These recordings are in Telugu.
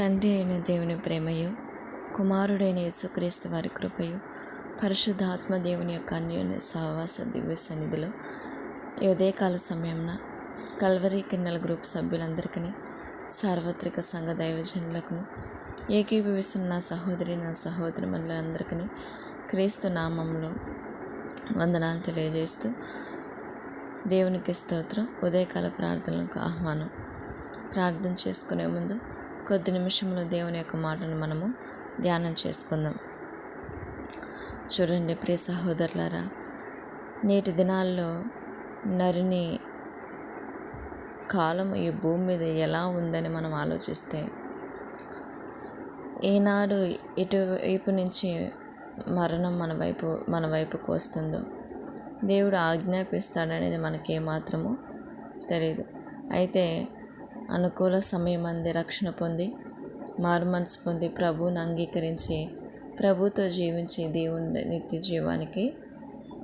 తండ్రి అయిన దేవుని ప్రేమయు కుమారుడైన యేసుక్రీస్తు వారి కృపయు పరిశుద్ధాత్మ దేవుని యొక్క అన్యోన్య సహవాస దివ్య సన్నిధిలో ఈ ఉదయకాల సమయంన కల్వరి కిన్నెల గ్రూప్ సభ్యులందరికీ సార్వత్రిక సంఘ దైవజనులకు ఏకీభవిస్తున్న నా సహోదరి నా సహోదరి మనులందరికీ క్రీస్తు నామంలో వందనాలు తెలియజేస్తూ దేవునికి స్తోత్రం. ఉదయకాల ప్రార్థనలకు ఆహ్వానం. ప్రార్థన చేసుకునే ముందు కొద్ది నిమిషంలో దేవుని యొక్క మాటను మనము ధ్యానం చేసుకుందాం. చూడండి ప్రియ సహోదరులారా నేటి దినాల్లో నరిని కాలం ఈ భూమి మీద ఎలా ఉందని మనం ఆలోచిస్తే ఈనాడు ఇటువైపు నుంచి మరణం మన వైపు మన వైపుకు వస్తుందో దేవుడు ఆజ్ఞాపిస్తాడనేది మనకేమాత్రము తెలియదు అయితే అనుకూల సమయం అంది రక్షణ పొంది మారుమనసు పొంది ప్రభువుని అంగీకరించి ప్రభుతో జీవించి దేవుని నిత్య జీవానికి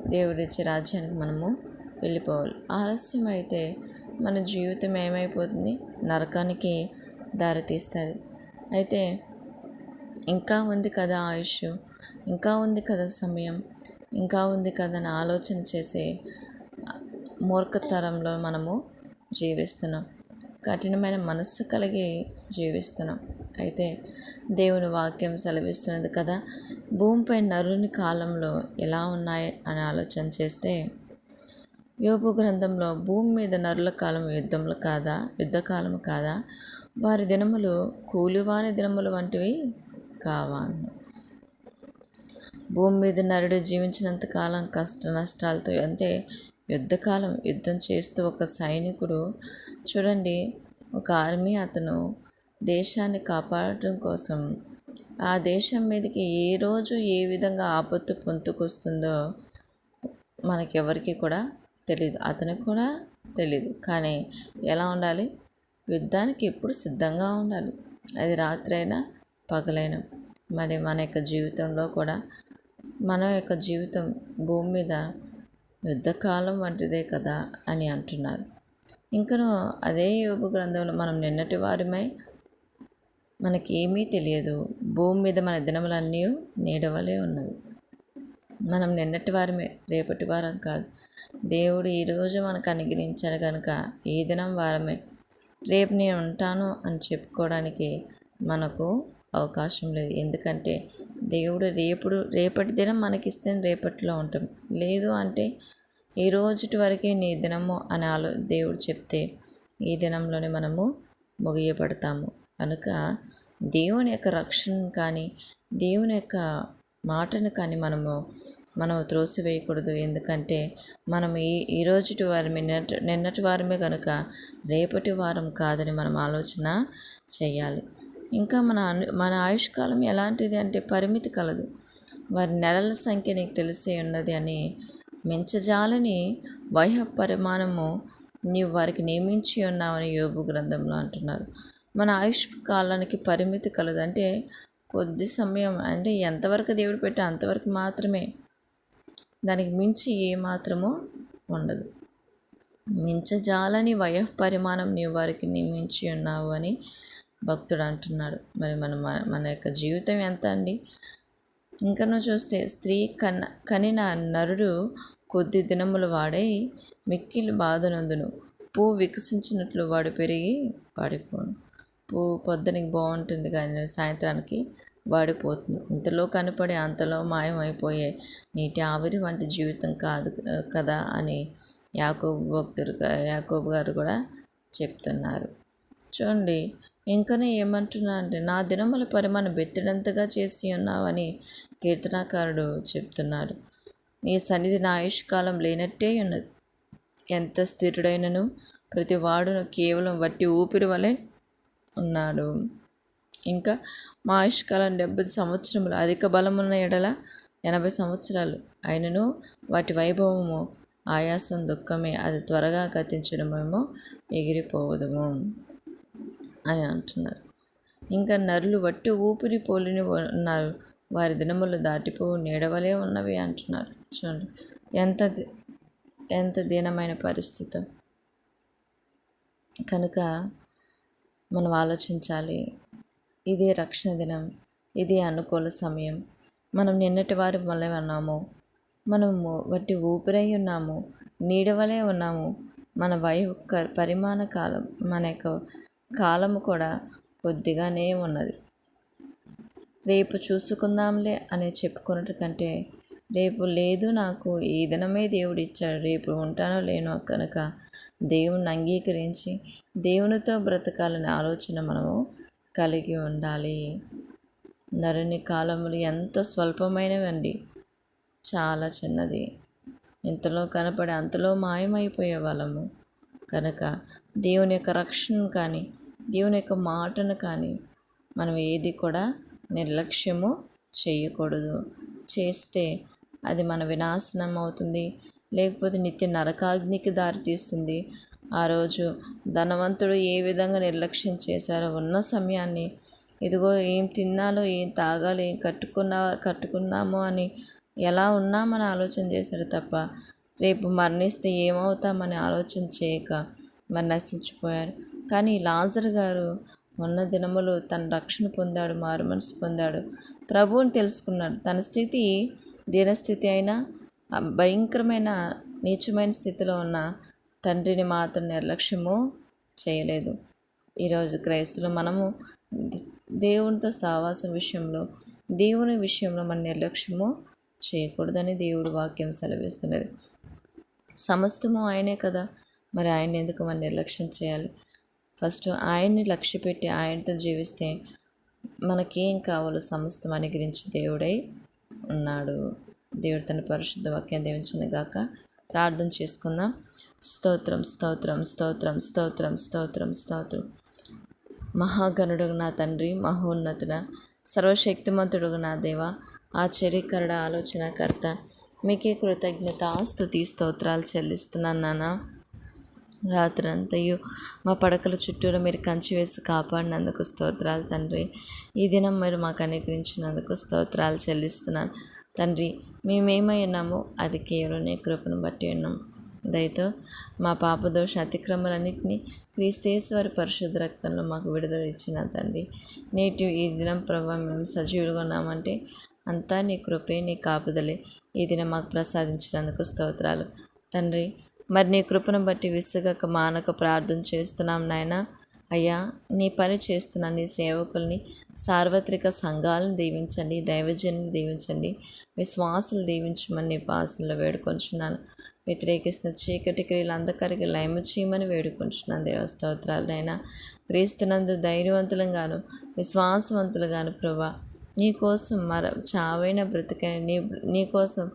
దేవుడిచ్చే రాజ్యానికి మనము వెళ్ళిపోవాలి. ఆలస్యం అయితే మన జీవితం ఏమైపోతుంది? నరకానికి దారితీస్తుంది అయితే ఇంకా ఉంది కదా ఆయుష్ ఇంకా ఉంది కదా సమయం ఇంకా ఉంది కదా అని ఆలోచన చేసే మూర్ఖతరంలో మనము జీవిస్తున్నాం. కఠినమైన మనస్సు కలిగి జీవిస్తున్నాం. అయితే దేవుని వాక్యం సెలవిస్తున్నది కదా భూమిపై నరుని కాలంలో ఎలా ఉన్నాయి అని ఆలోచన చేస్తే యోపు గ్రంథంలో భూమి మీద నరుల కాలం యుద్ధములు కాదా యుద్ధకాలం కాదా వారి దినములు కూలివాని దినములు వంటివి కావా భూమి మీద నరుడు జీవించినంత కాలం కష్ట నష్టాలతో అంటే యుద్ధకాలం యుద్ధం చేస్తూ ఒక సైనికుడు చూడండి ఒక ఆర్మీ అతను దేశాన్ని కాపాడటం కోసం ఆ దేశం మీదకి ఏ రోజు ఏ విధంగా ఆపత్తు పొంతుకొస్తుందో మనకెవరికి కూడా తెలియదు అతనికి కూడా తెలియదు కానీ ఎలా ఉండాలి? యుద్ధానికి ఎప్పుడు సిద్ధంగా ఉండాలి. అది రాత్రి అయినా పగలైనా. మరి మన యొక్క జీవితంలో కూడా మన యొక్క జీవితం భూమి మీద యుద్ధకాలం వంటిదే కదా అని అంటున్నారు. ఇంకను అదే యోగు గ్రంథంలో మనం నిన్నటి వారిమై మనకి ఏమీ తెలియదు. భూమి మీద మన దినములన్నీ నీడవలే ఉన్నవి. మనం నిన్నటి వారమే రేపటి వారం కాదు. దేవుడు ఈరోజు మనకు అనుగ్రహించాడు కనుక ఈ దినం వారమే. రేపు నేను ఉంటాను అని చెప్పుకోవడానికి మనకు అవకాశం లేదు. ఎందుకంటే దేవుడు రేపుడు రేపటి దినం మనకిస్తే రేపట్లో ఉంటాం. లేదు అంటే ఈ రోజుటి వరకే నీ దినము అని ఆలో దేవుడు చెప్తే ఈ దినంలోనే మనము ముగియపడతాము కనుక దేవుని యొక్క రక్షణ కానీ దేవుని యొక్క మాటను కానీ మనము మనం త్రోసివేయకూడదు. ఎందుకంటే మనం ఈ ఈ రోజుటి వారమే నిన్నటి నిన్నటి వారమే కనుక రేపటి వారం కాదని మనం ఆలోచన చేయాలి. ఇంకా మన మన ఆయుష్కాలం ఎలాంటిది అంటే పరిమితి కలదు. వారి నెలల సంఖ్య నీకు తెలిసే ఉన్నది అని మించజాలని వయ పరిమాణము నీవు వారికి నియమించి ఉన్నావని యోగు గ్రంథంలో అంటున్నారు. మన ఆయుష్ కాలానికి పరిమితి కలదంటే కొద్ది సమయం అంటే ఎంతవరకు దేవుడు పెట్టే అంతవరకు మాత్రమే. దానికి మించి ఏ మాత్రమో ఉండదు. మించజాలని వయ పరిమాణం నీవు వారికి నియమించి ఉన్నావు అని భక్తుడు అంటున్నాడు. మరి మన మన యొక్క జీవితం ఎంత అండి? ఇంకనూ చూస్తే స్త్రీ కన్న కనిన నరుడు కొద్ది దినములు వాడై మిక్కిలి బాధనందును. పువ్వు వికసించినట్లు వాడు పెరిగి వాడిపోను పువ్వు పొద్దునికి బాగుంటుంది కానీ సాయంత్రానికి వాడిపోతుంది. ఇంతలో కనపడే అంతలో మాయమైపోయే నీటి ఆవిరి వంటి జీవితం కాదు కదా అని యాకోబు భక్తుడు యాకోబు గారు కూడా చెప్తున్నారు. చూడండి ఇంకనే ఏమంటున్నా అంటే నా దినముల పరిమాణం బెత్తిడంతగా చేసి ఉన్నావని కీర్తనాకారుడు చెప్తున్నాడు నీ సన్నిధి నా ఆయుష్కాలం లేనట్టే ఉన్నది. ఎంత స్థిరుడైనను ప్రతి వాడును కేవలం వట్టి ఊపిరి వలె ఉన్నాడు. ఇంకా మా ఆయుష్కాలం డెబ్బై సంవత్సరములు అధిక బలమున్న ఎడల ఎనభై సంవత్సరాలు అయినను వాటి వైభవము ఆయాసం దుఃఖమే అది త్వరగా గతించడమేమో ఎగిరిపోవదము అని అంటున్నారు. ఇంకా నరులు వట్టి ఊపిరి పోలిని ఉన్నారు. వారి దినములు దాటిపోవు నీడవలే ఉన్నవి అంటున్నారు. చూడండి ఎంత ఎంత దీనమైన పరిస్థితి. కనుక మనం ఆలోచించాలి ఇదే రక్షణ దినం ఇదే అనుకూల సమయం. మనం నిన్నటి వారి వల్లే ఉన్నాము. మనము వట్టి ఊపిరై ఉన్నాము నీడవలే ఉన్నాము. మన వయు క- పరిమాణ కాలం మన యొక్క కాలము కూడా కొద్దిగానే ఉన్నది. రేపు చూసుకుందాంలే అని చెప్పుకున్నట్టు కంటే రేపు లేదు నాకు ఈ దినమే దేవుడు ఇచ్చాడు రేపు ఉంటానో లేనో కనుక దేవుణ్ణి అంగీకరించి దేవునితో బ్రతకాలనే ఆలోచన మనము కలిగి ఉండాలి. నరుని కాలములు ఎంత స్వల్పమైనవండి. చాలా చిన్నది. ఇంతలో కనపడి అంతలో మాయమైపోయే వాళ్ళము. కనుక దేవుని యొక్క రక్షణను కానీ దేవుని యొక్క మాటను కానీ మనం ఏది కూడా నిర్లక్ష్యము చేయకూడదు. చేస్తే అది మన వినాశనం అవుతుంది. లేకపోతే నిత్య నరకాగ్నికి దారితీస్తుంది ఆ రోజు ధనవంతుడు ఏ విధంగా నిర్లక్ష్యం చేశారో ఉన్న సమయాన్ని ఇదిగో ఏం తిన్నాలో ఏం తాగాలో ఏం కట్టుకున్నా కట్టుకున్నామో అని ఎలా ఉన్నామని ఆలోచన చేశాడు తప్ప రేపు మరణిస్తే ఏమవుతామని ఆలోచన చేయక మరి నశించిపోయారు. కానీ లాజర్ గారు ఉన్న దినములు తన రక్షణ పొందాడు మారు మనసు పొందాడు. ప్రభువుని తెలుసుకున్నాడు. తన స్థితి దీనస్థితి అయినా భయంకరమైన నీచమైన స్థితిలో ఉన్న తండ్రిని మాత్రం నిర్లక్ష్యము చేయలేదు. ఈరోజు క్రైస్తులు మనము దేవునితో సహవాసం విషయంలో దేవుని విషయంలో మన నిర్లక్ష్యము చేయకూడదని దేవుడు వాక్యం సెలవిస్తున్నది. సమస్తము ఆయనే కదా మరి ఆయన ఎందుకు మనం నిర్లక్ష్యం చేయాలి? ఫస్ట్ ఆయన్ని లక్ష్య పెట్టి ఆయనతో జీవిస్తే మనకేం కావాలో సమస్తం అనుగ్రహించి దేవుడై ఉన్నాడు. దేవుడు తన పరిశుద్ధ వాక్యం దీవించిన ప్రార్థన చేసుకుందాం. స్తోత్రం స్తోత్రం స్తోత్రం స్తోత్రం స్తోత్రం స్తోత్రం. మహాగణుడు నా తండ్రి మహోన్నతుడ సర్వశక్తిమంతుడు నా దేవ ఆశ్చర్యకరుడ ఆలోచనకర్త మీకే కృతజ్ఞత స్తుతి స్తోత్రాలు చెల్లిస్తున్నాను నాన్న రాత్రంతయు మా పడకల చుట్టూరు మీరు కంచి వేసి కాపాడినందుకు స్తోత్రాలు తండ్రి. ఈ దినం మీరు మాకు అనుగ్రహించినందుకు స్తోత్రాలు చెల్లిస్తున్నాను. తండ్రి మేమేమై ఉన్నామో అది కేవలం నీ కృపను బట్టి ఉన్నాం. దయతో మా పాపదోష అతిక్రమలన్నింటినీ క్రీస్తేశ్వరి పరిశుద్ధ రక్తంలో మాకు విడుదల ఇచ్చిన తండ్రి నేటి ఈ దినం ప్రభావం మేము సజీవులుగా ఉన్నామంటే అంతా నీ కృపే నీ కాపుదలే. ఈ దినం మాకు ప్రసాదించినందుకు స్తోత్రాలు. తండ్రి మరి నీ కృపను బట్టి విసుగక మానక ప్రార్థన చేస్తున్నాం నాయన. అయ్యా నీ పని చేస్తున్న నీ సేవకుల్ని సార్వత్రిక సంఘాలను దీవించండి దైవజన్ని దీవించండి. విశ్వాసులు దీవించమని నీ పాసనలో వేడుకొంచున్నాను. వ్యతిరేకిస్తున్న చీకటి క్రియలు అంధకారికి లయము చేయమని వేడుకుంటున్నాను దేవస్తోత్రాలైనా క్రీస్తునందు ధైర్యవంతులంగాను విశ్వాసవంతులుగాను ప్రభా నీకోసం మర చావైన బ్రతికని నీ నీ కోసం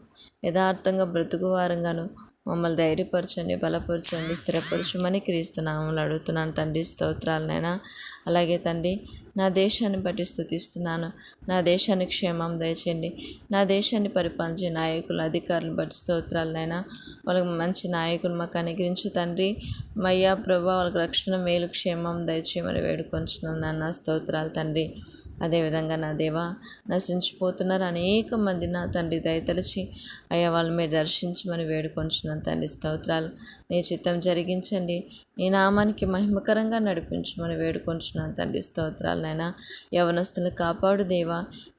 యథార్థంగా బ్రతుకువారంగాను మమ్మల్ని ధైర్యపరచండి బలపరచండి స్థిరపరచమని క్రీస్తునామని అడుగుతున్నాను. తండ్రి స్తోత్రాలనైనా అలాగే తండ్రి నా దేశాన్ని బట్టి స్థుతిస్తున్నాను. నా దేశాన్ని క్షేమం దయచేయండి. నా దేశాన్ని పరిపాలించే నాయకులు అధికారులు బట్టి స్తోత్రాలనైనా వాళ్ళకి మంచి నాయకులు మాకు అనుగ్రహించు తండ్రి. మయ్యా ప్రభా వాళ్ళకి రక్షణ మేలు క్షేమం దయచేయమని వేడుకొంచున్నాను నాన్న స్తోత్రాలు తండ్రి. అదేవిధంగా నా దేవా నశించిపోతున్నారు అనేక మంది నా తండ్రి దయతలిచి. అయ్యా వాళ్ళు మీరు దర్శించమని వేడుకొంచున్నాను తండ్రి. స్తోత్రాలు. నీ చిత్తం జరిగించండి. నీ నామానికి మహిమకరంగా నడిపించమని వేడుకొంచున్నాను తండ్రి. స్తోత్రాలనైనా యవనస్తులు కాపాడు దేవ.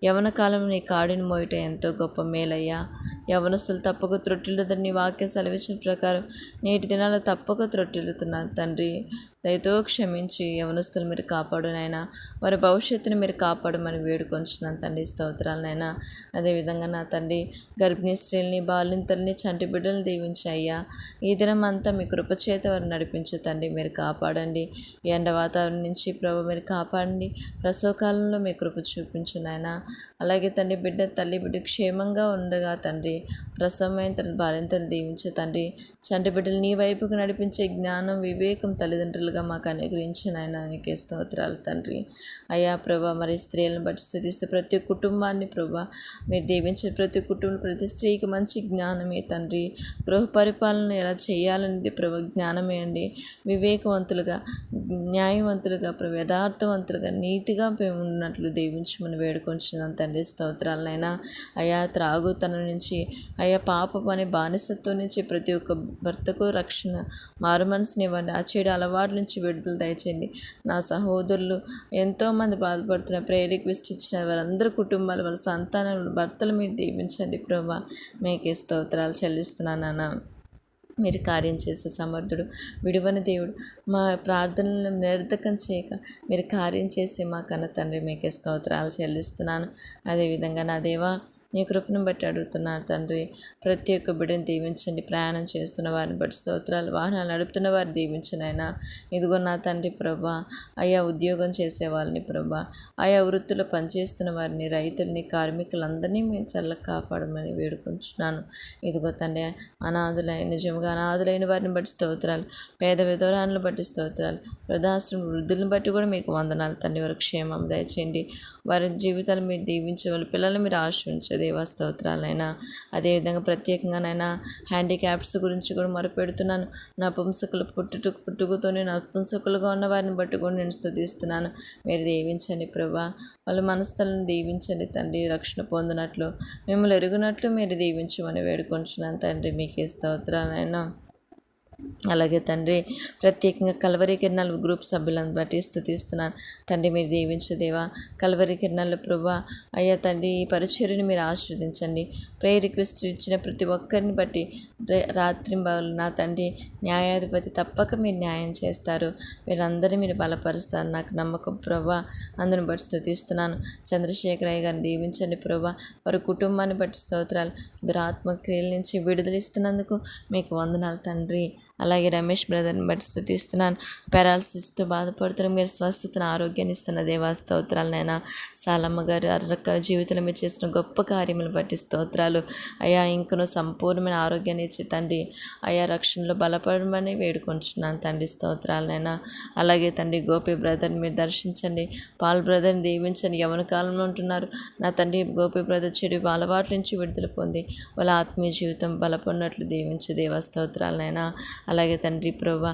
యవన కాలం నీ కాడిని మోయట ఎంతో గొప్ప మేలయ్యా. యవనస్తులు తప్పక త్రొట్టిల్లుతారు నీ వాక్య సెలవిచ్చిన ప్రకారం నేటి దినాలు తప్పక త్రొట్టిల్లుతున్నారు తండ్రి. దయతో క్షమించి యవనస్తులు మీరు కాపాడు నాయన. వారి భవిష్యత్తుని మీరు కాపాడమని వేడుకొంచున్నాను తండ్రి స్తోత్రాలనైనా అదేవిధంగా నా తండ్రి గర్భిణీ స్త్రీల్ని బాలింతల్ని చంటి బిడ్డలు దీవించి అయ్యా. ఈ దినం అంతా మీ కృపచేత వారు నడిపించు తండ్రి మీరు కాపాడండి. ఎండ వాతావరణం నుంచి ప్రభు మీరు కాపాడండి. ప్రసవకాలంలో మీ కృప చూపించు నాయన. అలాగే తండ్రి బిడ్డ తల్లి బిడ్డ క్షేమంగా ఉండగా తండ్రి ప్రసవమైన తన బాలింతలు దీవించు తండ్రి. చంటి బిడ్డలు నీ వైపుకు నడిపించే జ్ఞానం వివేకం తల్లిదండ్రులు తల్లిదండ్రులుగా మాకు అనుగ్రహించిన ఆయన నీకే స్తోత్రాలు తండ్రి. అయ్యా ప్రభా మరి స్త్రీలను బట్టి స్థుతిస్తూ ప్రతి కుటుంబాన్ని ప్రభా మీరు దీవించే ప్రతి కుటుంబం ప్రతి స్త్రీకి మంచి జ్ఞానమే తండ్రి. గృహ పరిపాలన ఎలా చేయాలనేది ప్రభు జ్ఞానమే అండి. వివేకవంతులుగా న్యాయవంతులుగా ప్రభు యథార్థవంతులుగా నీతిగా మేము ఉన్నట్లు దీవించమని వేడుకొంచున్నాం తండ్రి. స్తోత్రాలనైనా అయా త్రాగుతనం నుంచి అయా పాపం అనే బానిసత్వం నుంచి ప్రతి ఒక్క భర్తకు రక్షణ మారు మనసునివ్వండి. ఆ చెడు అలవాట్ల నుంచి విడుదల దయచేయండి. నా సహోదరులు ఎంతోమంది బాధపడుతున్న ప్రేరకు రిక్వెస్ట్ వారందరి కుటుంబాలు వాళ్ళ సంతానాలు భర్తలు మీరు దీవించండి. ప్రభా మీకే స్తోత్రాలు చెల్లిస్తున్నాను నాన్న. మీరు కార్యం చేసే సమర్థుడు విడువని దేవుడు. మా ప్రార్థనలను నిరర్ధకం చేయక మీరు కార్యం చేసే మా కన్న తండ్రి మీకే స్తోత్రాలు చెల్లిస్తున్నాను. అదేవిధంగా నా దేవా నీ కృపను బట్టి అడుగుతున్నాను తండ్రి ప్రతి ఒక్క బిడ్డను దీవించండి. ప్రయాణం చేస్తున్న వారిని బట్టి స్తోత్రాలు వాహనాలు నడుపుతున్న వారు దీవించండి అయినా ఇదిగో నా తండ్రి ప్రభా అయా ఉద్యోగం చేసే వాళ్ళని ప్రభా ఆయా వృత్తులు పనిచేస్తున్న వారిని రైతుల్ని కార్మికులందరినీ మేము చల్ల కాపాడమని వేడుకుంటున్నాను. ఇదిగో తండ్రి అనాథులైన నిజంగా అనాథులైన వారిని బట్టి స్తోత్రాలు పేద విధవరాలను బట్టి స్తోత్రాలు వృద్ధాశ్రమ వృద్ధులను బట్టి కూడా మీకు వందనాలు. తండ్రి వారు క్షేమం దయచేయండి. వారి జీవితాలు మీరు దీవించే పిల్లలు మీరు ఆశ్రయించే దేవా స్తోత్రాలైనా. అదేవిధంగా ప్రత్యేకంగానైనా హ్యాండిక్యాప్స్ గురించి కూడా మొరపెడుతున్నాను. నా పుంసకులు పుట్టుకు పుట్టుకతోనే నా పుంసకులుగా ఉన్న వారిని బట్టి కూడా నేను స్థుతిస్తున్నాను మీరు దీవించండి ప్రభా. వాళ్ళ మనస్థలను దీవించండి తండ్రి. రక్షణ పొందినట్లు మిమ్మల్ని ఎరుగునట్లు మీరు దీవించమని వేడుకుంటున్నాను తండ్రి మీకే స్తోత్రాలైనా. ना అలాగే తండ్రి ప్రత్యేకంగా కలవరి కిరణాలు గ్రూప్ సభ్యులను బట్టి స్థుతిస్తున్నాను. తండ్రి మీరు దీవించు దేవా. కలవరి కిరణాలు ప్రభా అయ్యా తండ్రి ఈ పరిచర్యని మీరు ఆశీర్వదించండి. ప్రే రిక్వెస్ట్ ఇచ్చిన ప్రతి ఒక్కరిని బట్టి రాత్రి నా తండ్రి న్యాయాధిపతి తప్పక మీరు న్యాయం చేస్తారు. మీరందరినీ మీరు బలపరుస్తారు. నాకు నమ్మకం ప్రభా అందరిని బట్టి స్థుతిస్తున్నాను. చంద్రశేఖర్ గారిని దీవించండి ప్రభా. వారి కుటుంబాన్ని బట్టి స్తోత్రాలు. దురాత్మ క్రియల నుంచి విడుదలిస్తున్నందుకు మీకు వందనాలు తండ్రి. అలాగే రమేష్ బ్రదర్ని బట్టి స్థుతిస్తున్నాను. పారాలసిస్తో బాధపడుతున్న మీరు స్వస్థతను ఆరోగ్యాన్ని ఇస్తున్న దేవా స్తోత్రాలనైనా సాలమ్మ గారు అర్రక జీవితంలో మీరు చేసిన గొప్ప కార్యములు బట్టి స్తోత్రాలు. అయా ఇంకను సంపూర్ణమైన ఆరోగ్యాన్ని ఇచ్చి తండ్రి అయా రక్షణలో బలపడమని వేడుకొంటున్నాను తండ్రి స్తోత్రాలనైనా. అలాగే తండ్రి గోపి బ్రదర్ని మీరు దర్శించండి. పాల్ బ్రదర్ని దీవించండి. యవన కాలంలో ఉంటున్నారు. నా తండ్రి గోపి బ్రదర్ చెడు అలవాట్ల నుంచి విడుదల పొంది వాళ్ళ ఆత్మీయ జీవితం బలపడినట్లు దీవించు దేవా స్తోత్రాలనైనా. అలాగే తండ్రి ప్రభా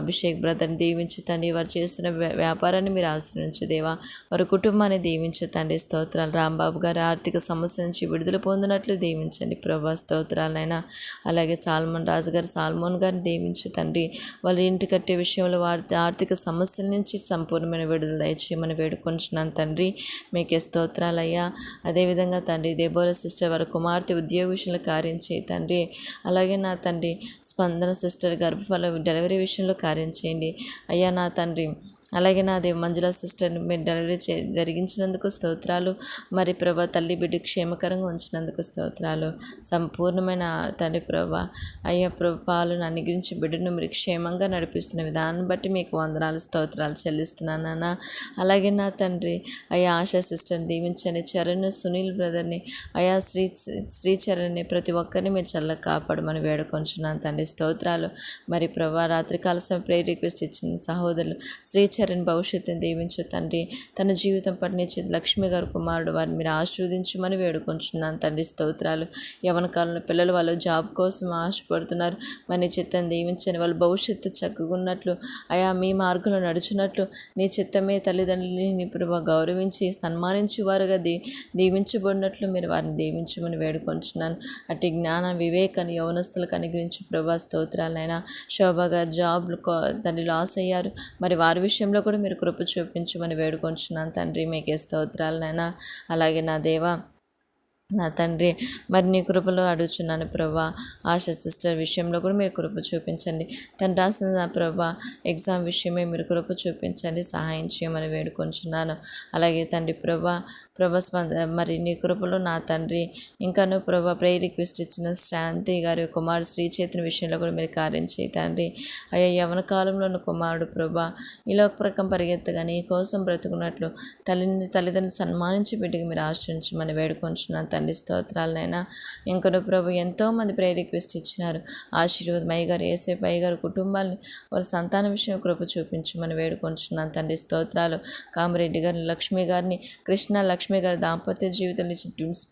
అభిషేక్ బ్రదర్ని దీవించు తండ్రి. వారు చేస్తున్న వ్యాపారాన్ని మీరు ఆశ్రయించు దేవా. వారి కుటుంబాన్ని దీవించు తండ్రి. స్తోత్రాలు. రాంబాబు గారి ఆర్థిక సమస్య నుంచి విడుదల పొందినట్లు దీవించండి ప్రభా. స్తోత్రాలైనా అలాగే సాల్మన్ రాజు గారు సాల్మోన్ గారిని దీవించు తండ్రి. వాళ్ళ ఇంటి కట్టే విషయంలో వారి ఆర్థిక సమస్యల నుంచి సంపూర్ణమైన విడుదల దయచేయమని వేడుకొంచున్నాను తండ్రి. మీకే స్తోత్రాలయ్యా. అదేవిధంగా తండ్రి దేబోర సిస్టర్ వారి కుమార్తె ఉద్యోగ విషయంలో కార్యం చేయి తండ్రి. అలాగే నా తండ్రి స్పందన సిస్టర్ గర్భఫల డెలివరీ విషయంలో కార్యం చేయండి. అయ్యా నా తండ్రి అలాగే నా దేవ మంజుల సిస్టర్ని మీరు డెలివరీ చే జరిగించినందుకు స్తోత్రాలు. మరి ప్రభా తల్లి బిడ్డ క్షేమకరంగా ఉంచినందుకు స్తోత్రాలు. సంపూర్ణమైన తండ్రి ప్రభా అయ్యా ప్రభు నన్ను అనుగ్రహించి బిడ్డను మీరు క్షేమంగా నడిపిస్తున్న విధానం బట్టి మీకు వందనాలు స్తోత్రాలు చెల్లిస్తున్నాను నాన్న. అలాగే నా తండ్రి అయ్యా ఆశా సిస్టర్ని దీవించండి చరణ్ సునీల్ బ్రదర్ని అయా శ్రీ శ్రీ చరణ్ని ప్రతి ఒక్కరిని మీరు చల్ల కాపాడమని వేడుకొంచున్నాను తండ్రి. స్తోత్రాలు. మరి ప్రభా రాత్రికాల సమయం ప్రే రిక్వెస్ట్ ఇచ్చిన సహోదరులు శ్రీచరణ్ భవిష్యత్తుని దీవించు తండ్రి. తన జీవితం పట్టించి లక్ష్మి గారు కుమారుడు వారిని మీరు ఆశీర్వదించమని వేడుకొంచున్నాను తండ్రి. స్తోత్రాలు. యవన కాలంలో పిల్లలు వాళ్ళు జాబ్ కోసం ఆశపడుతున్నారు. మరి నీ దీవించని వాళ్ళు భవిష్యత్తు చక్కగున్నట్లు అయా మీ మార్గంలో నడుచున్నట్లు నీ చిత్తమే తల్లిదండ్రులని ప్రభా గౌరవించి సన్మానించి వారుగా దీ దీవించబడినట్లు మీరు వారిని దీవించమని వేడుకొంచున్నాను. అటు జ్ఞాన వివేకాన్ని యవనస్తులకు అనుగ్రహించి ప్రభా స్తోత్రాలైనా శోభ గారు జాబ్లు తండ్రి లాస్ అయ్యారు. మరి వారి విషయం విషయంలో కూడా మీరు కృప చూపించమని వేడుకొంచున్నాను. తండ్రి మీకే స్తోత్రాలనైనా అలాగే నా దేవా నా తండ్రి మరి నీ కృపలో అడుగుచున్నాను ప్రభా. ఆశ సిస్టర్ విషయంలో కూడా మీరు కృప చూపించండి. తను రాసిన నా ప్రభా ఎగ్జామ్ విషయమే మీరు కృప చూపించండి సహాయం చేయమని వేడుకొంచున్నాను. అలాగే తండ్రి ప్రభా ప్రభా స్పంద మరి నీ కృపలో నా తండ్రి ఇంకాను ప్రభా ప్రే రిక్వెస్ట్ ఇచ్చిన శాంతి గారి కుమారుడు శ్రీ చేతిని విషయంలో కూడా మీరు కార్యం చేయి తండ్రి. అయ్యా యవన కాలంలోని కుమారుడు ప్రభా ఈ ఒక ప్రకం పరిగెత్తగా నీ కోసం బ్రతుకున్నట్లు తల్లిని తల్లిదండ్రులు సన్మానించి బిడ్డకి మీరు ఆశ్రయించమని వేడుకొంచున్నాను తండ్రి. స్తోత్రాలనైనా ఇంకను ప్రభు ఎంతోమంది ప్రే రిక్వెస్ట్ ఇచ్చినారు. ఆశీర్వాదం మై గారు ఏసేపు అయ్య గారు కుటుంబాన్ని వాళ్ళ సంతాన విషయం కృప చూపించమని వేడుకొంచున్నాను తండ్రి. స్తోత్రాలు. కామరెడ్డి గారిని లక్ష్మి గారిని కృష్ణ లక్ష్మి గారి దాంపత్య జీవితంలో ఇచ్చిన ట్విన్స్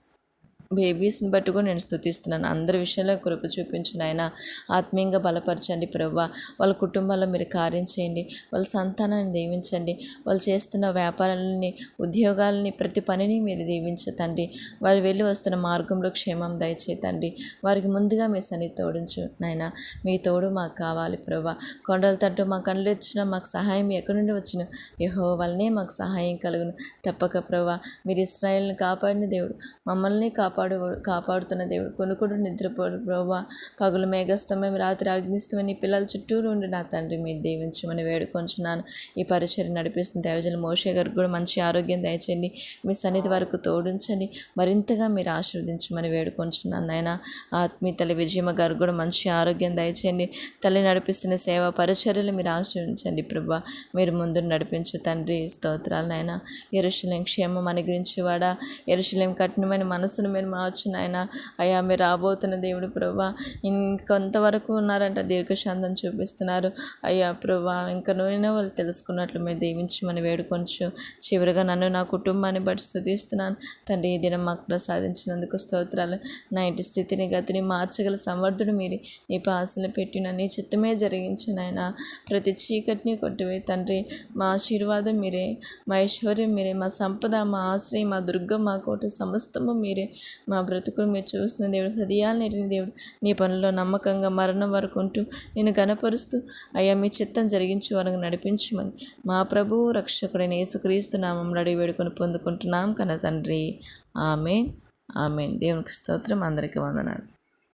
బేబీస్ని బట్టి కూడా నేను స్థుతిస్తున్నాను. అందరి విషయంలో కృప చూపించిన ఆయన ఆత్మీయంగా బలపరచండి ప్రవ్వ వాళ్ళ కుటుంబాల్లో మీరు కార్యం చేయండి. వాళ్ళ సంతానాన్ని దీవించండి. వాళ్ళు చేస్తున్న వ్యాపారాలని ఉద్యోగాలని ప్రతి పనిని మీరు దీవించతండి వారు వెళ్ళి వస్తున్న మార్గంలో క్షేమం దయచేతండి వారికి ముందుగా మీ సన్ని తోడించు నాయన. మీ తోడు మాకు కావాలి ప్రవ్వ కొండల తట్టు మా కళ్ళు ఇచ్చిన మాకు సహాయం ఎక్కడి నుండి వచ్చిన యహో వల్లనే మాకు సహాయం కలుగును. తప్పక ప్రవ్వ మీరు ఇస్రాయల్ని కాపాడిన దేవుడు. మమ్మల్ని కాపాడు కాపాడు కాపాడుతున్న దేవుడు. కొనుకుడు నిద్రపోడు. ప్రభా పగులు మేఘస్తమయం రాత్రి అగ్నిస్తమని పిల్లల చుట్టూరు ఉండి నా తండ్రి. మీరు దీవించమని వేడుకొంచున్నాను. ఈ పరిచయం నడిపిస్తున్న దేవజల మోషే గారికి కూడా మంచి ఆరోగ్యం దయచేయండి. మీ సన్నిధి వరకు తోడించండి. మరింతగా మీరు ఆశీర్వదించమని వేడుకొంచున్నాను. నాయన ఆత్మీయ తల్లి విజయమ్మ గారు కూడా మంచి ఆరోగ్యం దయచేయండి. తల్లి నడిపిస్తున్న సేవ పరిచర్యలు మీరు ఆశీర్వించండి ప్రభా మీరు ముందు నడిపించు తండ్రి స్తోత్రాలు నాయన. ఎరుశలేం క్షేమం అని గురించి వాడ ఎరుశలేం కఠినమైన మనసును మీరు మార్చు నాయన. అయ్యా మీరు రాబోతున్న దేవుడు ప్రభా ఇంకొంతవరకు ఉన్నారంట దీర్ఘశాంతం చూపిస్తున్నారు. అయ్యా ప్రభా ఇంకా నూనె వాళ్ళు తెలుసుకున్నట్లు మీరు దీవించమని వేడుకొంచు. చివరిగా నన్ను నా కుటుంబాన్ని బట్టి స్థుతిస్తున్నాను. తండ్రి ఈ దినం మాకు ప్రసాదించినందుకు స్తోత్రాలు. నా ఇంటి స్థితిని గతిని మార్చగల సమర్థుడు మీరు. నీ పాసలు పెట్టిన నీ చిత్తమే జరిగించిన ఆయన ప్రతి చీకటిని కొట్టివే తండ్రి మా ఆశీర్వాదం మీరే. మా ఐశ్వర్యం మీరే. మా సంపద మా ఆశ్రయం మా దుర్గం మా కోట సమస్తము మీరే. మా బ్రతుకులు మీరు చూస్తున్న దేవుడు హృదయాలు ఎరిగిన దేవుడు. నీ పనుల్లో నమ్మకంగా మరణం వరకు ఉంటూ నేను గనపరుస్తూ అయ్యా మీ చిత్తం జరిగించి వరకు నడిపించమని మా ప్రభువు రక్షకుడైన యేసుక్రీస్తు నామం అడిగి వేడుకొని పొందుకుంటున్నాం కన తండ్రి. ఆమెన్. ఆమెన్. దేవునికి స్తోత్రం. అందరికీ వందనాలు.